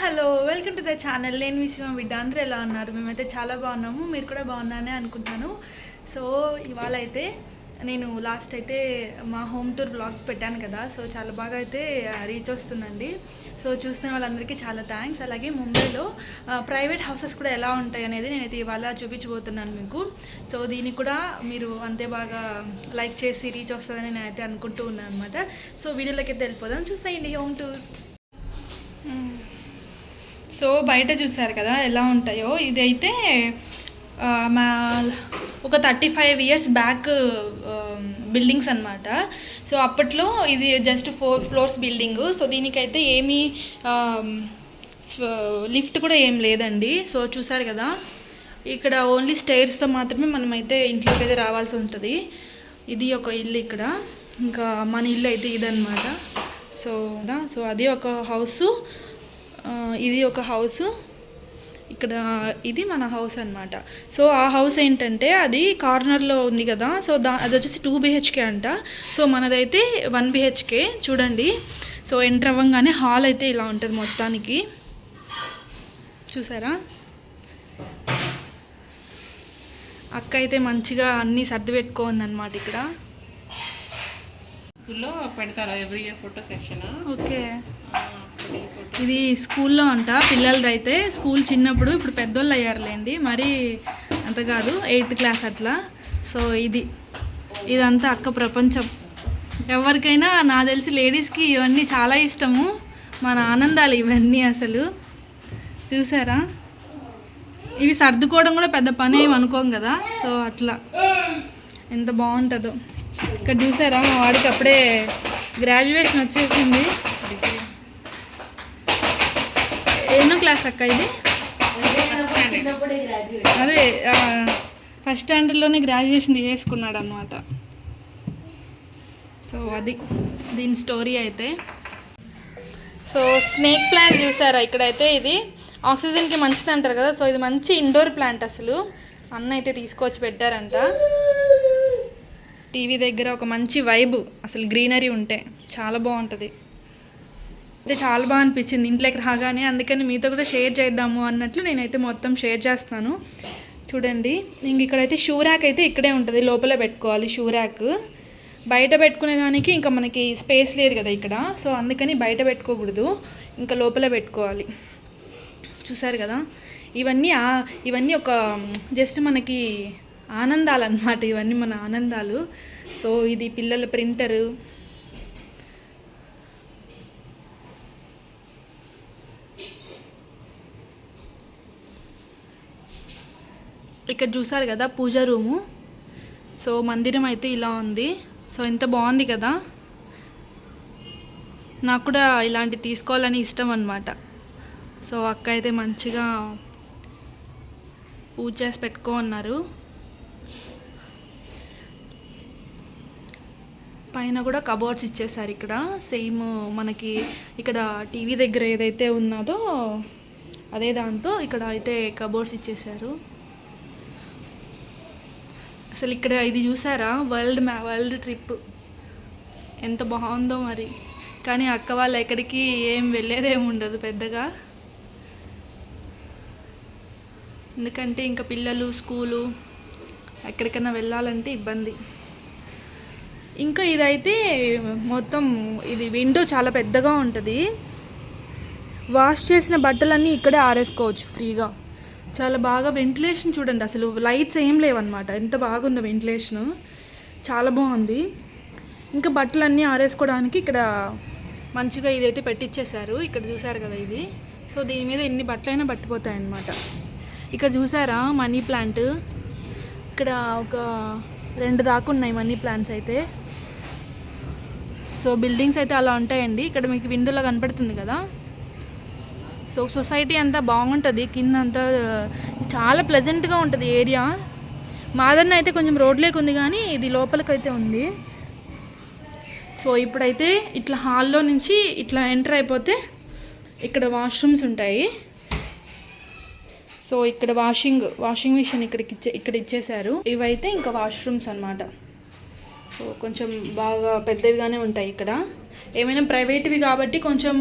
Hello welcome to the channel. నేను విసిమ బిడ్డ. అందరూ ఎలా ఉన్నారు? మేమైతే చాలా బాగున్నాము. మీరు కూడా బాగున్నానే అనుకుంటాను సో ఇవాళ అయితే నేను లాస్ట్ అయితే మా హోమ్ టూర్ బ్లాగ్ పెట్టాను కదా. సో చాలా బాగా అయితే రీచ్ వస్తుందండి. సో చూస్తున్న వాళ్ళందరికీ చాలా థ్యాంక్స్ అలాగే ముంబైలో ప్రైవేట్ హౌసెస్ కూడా ఎలా ఉంటాయి అనేది నేనైతే ఇవాళ చూపించబోతున్నాను మీకు. సో దీన్ని కూడా మీరు అంతే బాగా లైక్ చేసి రీచ్ వస్తుందని నేనైతే అనుకుంటూ ఉన్నాను అనమాట సో వీడియోలోకి అయితే వెళ్ళిపోదాం. చూసేయండి హోమ్ టూర్ సో బయట చూసారు కదా ఎలా ఉంటాయో. ఇది అయితే మా ఒక thirty five years back buildings అన్నమాట. సో అప్పట్లో ఇది just four floors building. So దీనికైతే ఏమీ లిఫ్ట్ కూడా ఏం లేదండి. సో చూసారు కదా ఇక్కడ ఓన్లీ స్టైర్స్తో మాత్రమే మనమైతే ఇంట్లోకి అయితే రావాల్సి ఉంటుంది. ఇది ఒక ఇల్లు ఇక్కడ. ఇంకా మన ఇల్లు అయితే ఇదన్నమాట. సో సో అది ఒక హౌస్. ఇది ఒక హౌస్. ఇక్కడ ఇది మన హౌస్ అన్నమాట. సో ఆ హౌస్ ఏంటంటే అది కార్నర్లో ఉంది కదా. సో దా అది వచ్చేసి టూ బిహెచ్కే అంట. సో మనదైతే వన్ బిహెచ్కే చూడండి. సో ఎంటర్ అవ్వగానే హాల్ అయితే ఇలా ఉంటుంది మొత్తానికి. చూసారా? అక్క అయితే మంచిగా అన్నీ సర్ది పెట్టుకోంది అనమాట ఇక్కడ. స్కూల్లో పెడతారు every year photo section? Okay. ఇది స్కూల్లో అంట పిల్లలది అయితే స్కూల్ చిన్నప్పుడు ఇప్పుడు పెద్దోళ్ళు అయ్యారులేండి మరి అంత కాదు ఎయిత్ క్లాస్ అట్లా. సో ఇది ఇదంతా అక్క ప్రపంచం. ఎవరికైనా నా తెలిసి లేడీస్కి ఇవన్నీ చాలా ఇష్టము. మన ఆనందాలు ఇవన్నీ అసలు. చూసారా? ఇవి సర్దుకోవడం కూడా పెద్ద పని ఏమి అనుకోం కదా. సో అట్లా. ఎంత బాగుంటుందో. ఇక్కడ చూసారా? మా వాడికి అప్పుడే గ్రాడ్యుయేషన్ వచ్చేసింది ఎన్నో క్లాస్ అక్క ఇది? అదే ఫస్ట్ స్టాండర్డ్లోనే గ్రాడ్యుయేషన్ చేసుకున్నాడు అనమాట సో అది దీని స్టోరీ అయితే. సో స్నేక్ ప్లాంట్ చూసారా? ఇక్కడైతే ఇది ఆక్సిజన్కి మంచిది అంటారు కదా? సో ఇది మంచి ఇండోర్ ప్లాంట్ అసలు. అన్న అయితే తీసుకొచ్చి పెట్టారంట. టీవీ దగ్గర ఒక మంచి వైబ్ అసలు గ్రీనరీ ఉంటే. చాలా బాగుంటుంది. అయితే చాలా బాగా అనిపించింది. ఇంట్లోకి రాగానే అందుకని మీతో కూడా షేర్ చేద్దాము అన్నట్లు నేనైతే మొత్తం షేర్ చేస్తాను. చూడండి ఇంక ఇక్కడైతే షూ ర్యాక్ అయితే ఇక్కడే ఉంటుంది. లోపల పెట్టుకోవాలి షూ ర్యాక్ బయట పెట్టుకునే దానికి ఇంకా మనకి స్పేస్ లేదు కదా ఇక్కడ. సో అందుకని బయట పెట్టుకోకూడదు. ఇంకా లోపల పెట్టుకోవాలి. చూసారు కదా? ఇవన్నీ ఇవన్నీ ఒక జస్ట్ మనకి ఆనందాలు అన్నమాట. ఇవన్నీ మన ఆనందాలు. సో ఇది పిల్లల ప్రింటరు. ఇక్కడ చూసారు కదా పూజ రూము. సో మందిరం అయితే ఇలా ఉంది. సో ఎంత బాగుంది కదా. నాకు కూడా ఇలాంటి తీసుకోవాలని ఇష్టం అనమాట సో అక్క అయితే మంచిగా పూజ చేసి పెట్టుకో అన్నారు. పైన కూడా కబోర్డ్స్ ఇచ్చేసారు ఇక్కడ. సేమ్ మనకి ఇక్కడ టీవీ దగ్గర ఏదైతే ఉన్నదో అదే దాంతో ఇక్కడ అయితే కబోర్డ్స్ ఇచ్చేసారు అసలు ఇక్కడ ఇది చూసారా? వరల్డ్ మ్యా వరల్డ్ ట్రిప్. ఎంత బాగుందో మరి. కానీ అక్క వాళ్ళు ఎక్కడికి ఏం వెళ్ళేదేమి ఉండదు పెద్దగా. ఎందుకంటే ఇంకా పిల్లలు స్కూలు ఎక్కడికైనా వెళ్ళాలంటే ఇబ్బంది. ఇంకా ఇదైతే మొత్తం ఇది విండో చాలా పెద్దగా ఉంటుంది. వాష్ చేసిన బట్టలన్నీ ఇక్కడే ఆరేసుకోవచ్చు ఫ్రీగా. చాలా బాగా వెంటిలేషన్ చూడండి అసలు లైట్స్ ఏం లేవన్నమాట. ఎంత బాగుందో వెంటిలేషను చాలా బాగుంది. ఇంకా బట్టలన్నీ ఆరేసుకోవడానికి ఇక్కడ మంచిగా ఇదైతే పెట్టించేశారు ఇక్కడ చూసారు కదా ఇది. సో దీని మీద ఎన్ని బట్టలైనా పట్టిపోతాయన్నమాట. ఇక్కడ చూసారా మనీ ప్లాంట్? ఇక్కడ ఒక రెండు దాకా ఉన్నాయి మనీ ప్లాంట్స్ అయితే. సో బిల్డింగ్స్ అయితే అలా ఉంటాయండి. ఇక్కడ మీకు విండోలో కనపడుతుంది కదా. సో సొసైటీ అంతా బాగుంటుంది కింద అంతా చాలా ప్లెజెంట్గా ఉంటుంది ఏరియా. మాదన్న అయితే కొంచెం రోడ్లేకి ఉంది కానీ ఇది లోపలికైతే ఉంది. సో ఇప్పుడైతే ఇట్లా హాల్లో నుంచి ఇట్లా ఎంటర్ అయిపోతే ఇక్కడ వాష్రూమ్స్ ఉంటాయి. సో ఇక్కడ వాషింగ్ వాషింగ్ మిషన్ ఇక్కడికి ఇచ్చే ఇక్కడ ఇచ్చేసారు ఇవైతే ఇంకా వాష్రూమ్స్ అన్నమాట. సో కొంచెం బాగా పెద్దవిగానే ఉంటాయి ఇక్కడ. ఏమైనా ప్రైవేట్వి కాబట్టి కొంచెం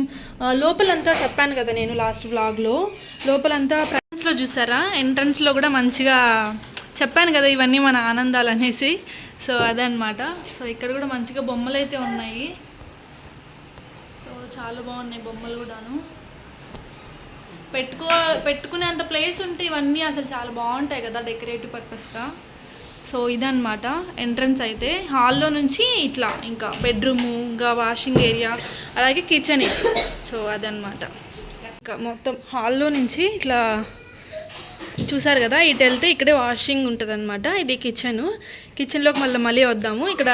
లోపలంతా చెప్పాను కదా నేను లాస్ట్ వ్లాగ్లో. లోపలంతా ఎంట్రన్స్లో చూసారా? ఎంట్రన్స్లో కూడా మంచిగా చెప్పాను కదా ఇవన్నీ మన ఆనందాలు అనేసి. సో అదనమాట సో ఇక్కడ కూడా మంచిగా బొమ్మలు అయితే ఉన్నాయి. సో చాలా బాగున్నాయి బొమ్మలు కూడాను. పెట్టుకో పెట్టుకునేంత ప్లేస్ ఉంటే ఇవన్నీ అసలు చాలా బాగుంటాయి కదా డెకరేటివ్ పర్పస్గా. సో ఇదన్నమాట ఎంట్రన్స్ అయితే. హాల్లో నుంచి ఇట్లా ఇంకా బెడ్రూము ఇంకా వాషింగ్ ఏరియా అలాగే కిచెన్. సో అదనమాట ఇంకా మొత్తం హాల్లో నుంచి ఇట్లా చూసారు కదా ఇటు వెళ్తే ఇక్కడే వాషింగ్ ఉంటుంది అనమాట ఇది కిచెన్. కిచెన్లోకి మళ్ళీ మళ్ళీ వద్దాము. ఇక్కడ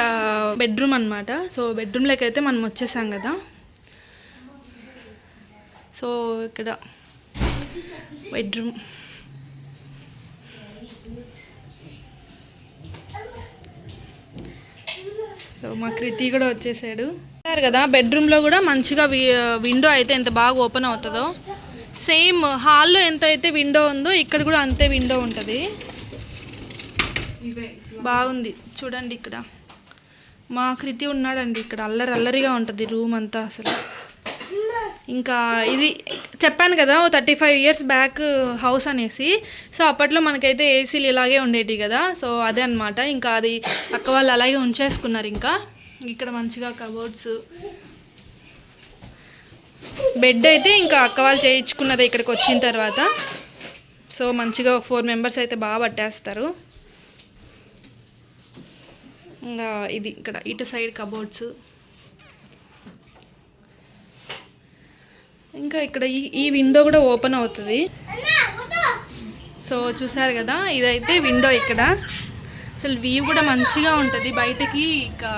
బెడ్రూమ్ అనమాట సో బెడ్రూమ్లోకి అయితే మనం వచ్చేసాం కదా. సో ఇక్కడ బెడ్రూమ్. సో మా కృతి కూడా వచ్చేసాడు. కదా బెడ్రూమ్లో కూడా మంచిగా విండో అయితే ఎంత బాగా ఓపెన్ అవుతుందో. సేమ్ హాల్లో ఎంత అయితే విండో ఉందో ఇక్కడ కూడా అంతే విండో ఉంటుంది. బాగుంది. చూడండి ఇక్కడ. మా కృతి ఉన్నాడండి ఇక్కడ. అల్లరి అల్లరిగా ఉంటుంది రూమ్ అంతా అసలు. ఇంకా ఇది చెప్పాను కదా ఓ thirty five years back house అనేసి. సో అప్పట్లో మనకైతే ఏసీలు ఇలాగే ఉండేవి కదా. సో అదే అనమాట ఇంకా అది అక్క వాళ్ళు అలాగే ఉంచేసుకున్నారు ఇంకా. ఇక్కడ మంచిగా కబోర్డ్స్ బెడ్ అయితే ఇంకా అక్క వాళ్ళు చేయించుకున్నది ఇక్కడికి వచ్చిన తర్వాత. సో మంచిగా ఒక ఫోర్ మెంబర్స్ అయితే బాగా పట్టేస్తారు. ఇంకా ఇది ఇక్కడ ఇటు సైడ్ కబోర్డ్స్ ఇంకా ఇక్కడ ఈ ఈ విండో కూడా ఓపెన్ అవుతుంది. సో చూసారు కదా ఇదైతే విండో ఇక్కడ. అసలు వ్యూ కూడా మంచిగా ఉంటుంది. బయటకి ఇంకా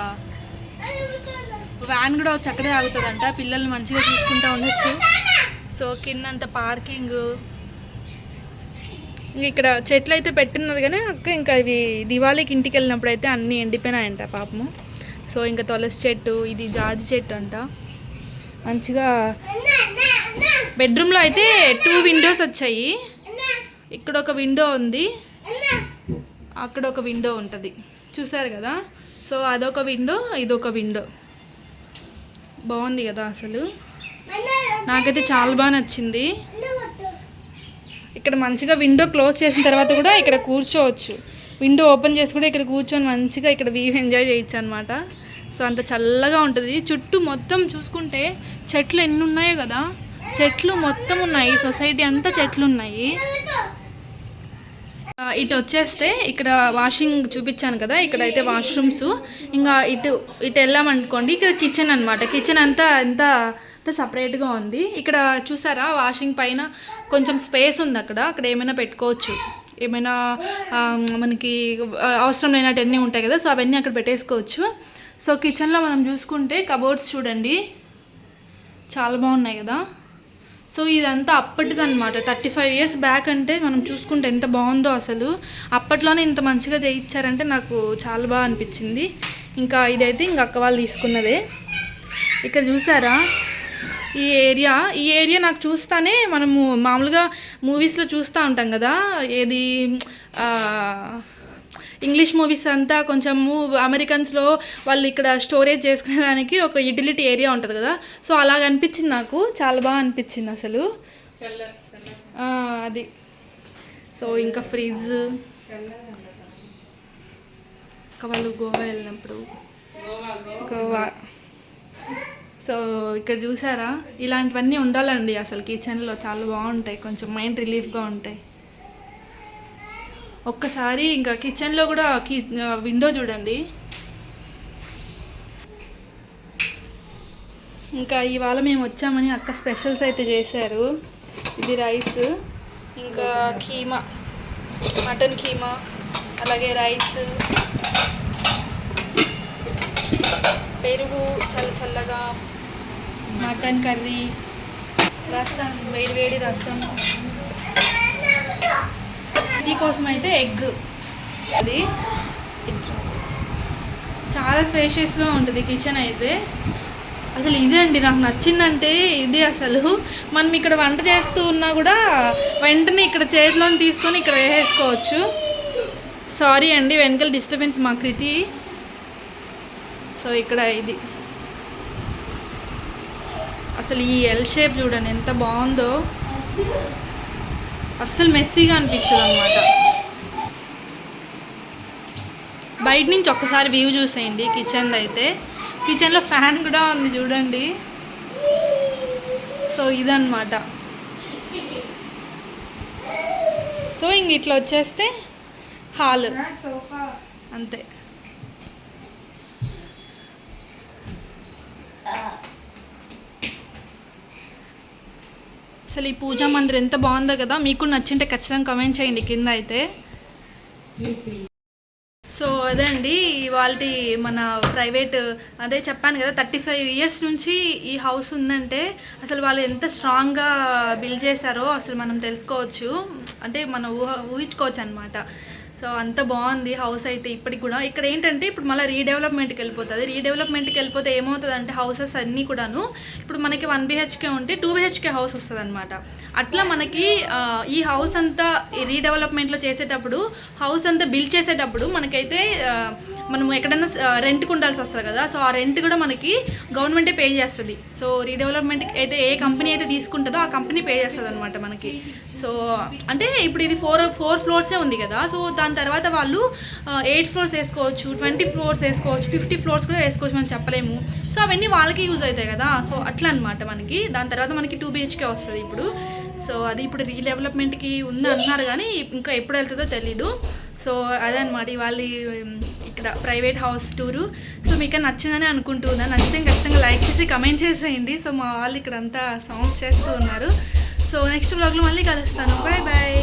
వ్యాన్ కూడా చక్కగా ఆగుతుందంట పిల్లల్ని మంచిగా చూసుకుంటూ ఉండొచ్చు. సో కిందంత పార్కింగ్ ఇంకా ఇక్కడ చెట్లు అయితే పెట్టినది కానీ అక్క ఇంకా ఇవి దివాళీకి ఇంటికి వెళ్ళినప్పుడు అయితే అన్నీ ఎండిపోయినాయంట పాపము. సో ఇంకా తులసి చెట్టు ఇది జాజి చెట్టు అంట. మంచిగా బెడ్రూమ్లో అయితే టూ విండోస్ వచ్చాయి. ఇక్కడ ఒక విండో ఉంది. అక్కడ ఒక విండో ఉంటుంది. చూసారు కదా? సో అదొక విండో ఇదొక విండో. బాగుంది కదా అసలు? నాకైతే చాలా బాగా నచ్చింది. ఇక్కడ మంచిగా విండో క్లోజ్ చేసిన తర్వాత కూడా ఇక్కడ కూర్చోవచ్చు. విండో ఓపెన్ చేసి కూడా ఇక్కడ కూర్చొని మంచిగా ఇక్కడ వ్యూ ఎంజాయ్ చేయొచ్చు అనమాట సో అంత చల్లగా ఉంటుంది. చుట్టూ మొత్తం చూసుకుంటే చెట్లు ఎన్ని ఉన్నాయో కదా? చెట్లు మొత్తం ఉన్నాయి సొసైటీ అంతా చెట్లు ఉన్నాయి ఇటు వచ్చేస్తే ఇక్కడ వాషింగ్ చూపించాను కదా ఇక్కడ అయితే వాష్రూమ్స్. ఇంకా ఇటు ఇటు వెళ్ళామనుకోండి ఇక్కడ కిచెన్ అనమాట కిచెన్ అంతా ఎంత అంతా సపరేట్గా ఉంది. ఇక్కడ చూసారా వాషింగ్ పైన కొంచెం స్పేస్ ఉంది అక్కడ అక్కడ ఏమైనా పెట్టుకోవచ్చు. ఏమైనా మనకి అవసరం లేనట్టన్నీ ఉంటాయి కదా సో అవన్నీ అక్కడ పెట్టేసుకోవచ్చు. సో కిచెన్లో మనం చూసుకుంటే కబోర్డ్స్ చూడండి. చాలా బాగున్నాయి కదా. సో ఇదంతా అప్పటిది అనమాట థర్టీ ఫైవ్ ఇయర్స్ బ్యాక్ అంటే మనం చూసుకుంటే ఎంత బాగుందో అసలు. అప్పట్లోనే ఇంత మంచిగా చేయించారంటే నాకు చాలా బాగా అనిపించింది. ఇంకా ఇదైతే ఇంక అక్క వాళ్ళు తీసుకున్నదే. ఇక్కడ చూసారా? ఈ ఏరియా ఈ ఏరియా నాకు చూస్తానే మనము మామూలుగా మూవీస్లో చూస్తూ ఉంటాం కదా. ఏది ఇంగ్లీష్ మూవీస్ అంతా కొంచెము అమెరికన్స్లో వాళ్ళు ఇక్కడ స్టోరేజ్ చేసుకునేదానికి ఒక యూటిలిటీ ఏరియా ఉంటుంది కదా. సో అలాగ అనిపించింది నాకు. చాలా బాగా అనిపించింది అసలు. అది. సో ఇంకా ఫ్రిడ్జ్ ఇంకా వాళ్ళు గోవా వెళ్ళినప్పుడు. గోవా సో ఇక్కడ చూసారా? ఇలాంటివన్నీ ఉండాలండి అసలు కిచెన్లో చాలా బాగుంటాయి. కొంచెం మైండ్ రిలీఫ్గా ఉంటాయి. ఒక్కసారి ఇంకా కిచెన్లో కూడా కి విండో చూడండి. ఇంకా ఇవాళ మేము వచ్చామని అక్క స్పెషల్స్ అయితే చేశారు. ఇది రైస్ ఇంకా కీమా మటన్ కీమా అలాగే రైస్. పెరుగు చల్ల చల్లగా మటన్ కర్రీ రసం వేడి వేడి రసం. దీనికోసం అయితే ఎగ్. అది చాలా స్పేషియస్గా ఉంటుంది కిచెన్ అయితే. అసలు ఇదే అండి నాకు నచ్చిందంటే ఇది అసలు. మనం ఇక్కడ వంట చేస్తూ ఉన్నా కూడా వెంటనే ఇక్కడ చేతిలోని తీసుకొని ఇక్కడ వేసేసుకోవచ్చు. సారీ అండి వెనకాల డిస్టర్బెన్స్ మా కృతి. సో ఇక్కడ ఇది. అసలు ఈ ఎల్ షేప్ చూడండి ఎంత బాగుందో. అస్సలు మెస్సీగా అనిపించదు అనమాట బయట నుంచి ఒక్కసారి వ్యూ చూసేయండి కిచెన్లో అయితే. కిచెన్లో ఫ్యాన్ కూడా ఉంది చూడండి. సో ఇదన్నమాట. సో ఇంక ఇట్లా వచ్చేస్తే హాల్. సోఫా. అంతే. అసలు ఈ పూజా మందిర్ ఎంత బాగుందో కదా మీకు నచ్చింటే ఖచ్చితంగా కమెంట్ చేయండి కింద అయితే. సో అదే అండి ఇవాళ మన ప్రైవేట్ అదే చెప్పాను కదా థర్టీ ఫైవ్ ఇయర్స్ నుంచి ఈ హౌస్ ఉందంటే అసలు వాళ్ళు ఎంత స్ట్రాంగ్గా బిల్డ్ చేశారో అసలు మనం తెలుసుకోవచ్చు. అంటే మనం ఊహ ఊహించుకోవచ్చు అనమాట సో అంత బాగుంది హౌస్ అయితే ఇప్పటికి కూడా. ఇక్కడ ఏంటంటే ఇప్పుడు మళ్ళీ రీడెవలప్మెంట్కి వెళ్ళిపోతుంది. రీడెవలప్మెంట్కి వెళ్ళిపోతే ఏమవుతుంది అంటే హౌసెస్ అన్నీ కూడాను ఇప్పుడు మనకి వన్ బిహెచ్కే ఉంటే టూ బిహెచ్కే హౌస్ వస్తుంది అనమాట అట్లా మనకి ఈ హౌస్ అంతా ఈ రీడెవలప్మెంట్లో చేసేటప్పుడు హౌస్ అంతా బిల్డ్ చేసేటప్పుడు మనకైతే మనం ఎక్కడైనా రెంట్కి ఉండాల్సి వస్తుంది కదా. సో ఆ రెంట్ కూడా మనకి గవర్నమెంటే పే చేస్తుంది. సో రీడెవలప్మెంట్కి అయితే ఏ కంపెనీ అయితే తీసుకుంటుందో ఆ కంపెనీ పే చేస్తుంది అనమాట మనకి. సో అంటే ఇప్పుడు ఇది ఫోర్ ఫోర్ ఫ్లోర్సే ఉంది కదా. సో దాని తర్వాత వాళ్ళు ఎయిట్ ఫ్లోర్స్ వేసుకోవచ్చు ట్వంటీ ఫ్లోర్స్ వేసుకోవచ్చు ఫిఫ్టీ ఫ్లోర్స్ కూడా వేసుకోవచ్చు మనం చెప్పలేము. సో అవన్నీ వాళ్ళకి యూజ్ అవుతాయి కదా. సో అట్లా అనమాట మనకి. దాని తర్వాత మనకి టూ బిహెచ్కే వస్తుంది ఇప్పుడు. సో అది ఇప్పుడు రీడెవలప్మెంట్కి ఉంది అన్నారు కానీ ఇంకా ఎప్పుడు వెళ్తుందో తెలీదు. సో అదే అనమాట ఇవాళ ఇక్కడ ప్రైవేట్ హౌస్ టూరు. సో మీకు నచ్చిందని అనుకుంటున్నాను నచ్చితే ఖచ్చితంగా లైక్ చేసి కమెంట్ చేసేయండి. సో మా వాళ్ళు ఇక్కడ అంతా చేస్తూ ఉన్నారు. సో నెక్స్ట్ బ్లాగ్లో మళ్ళీ కలుస్తాను. Bye bye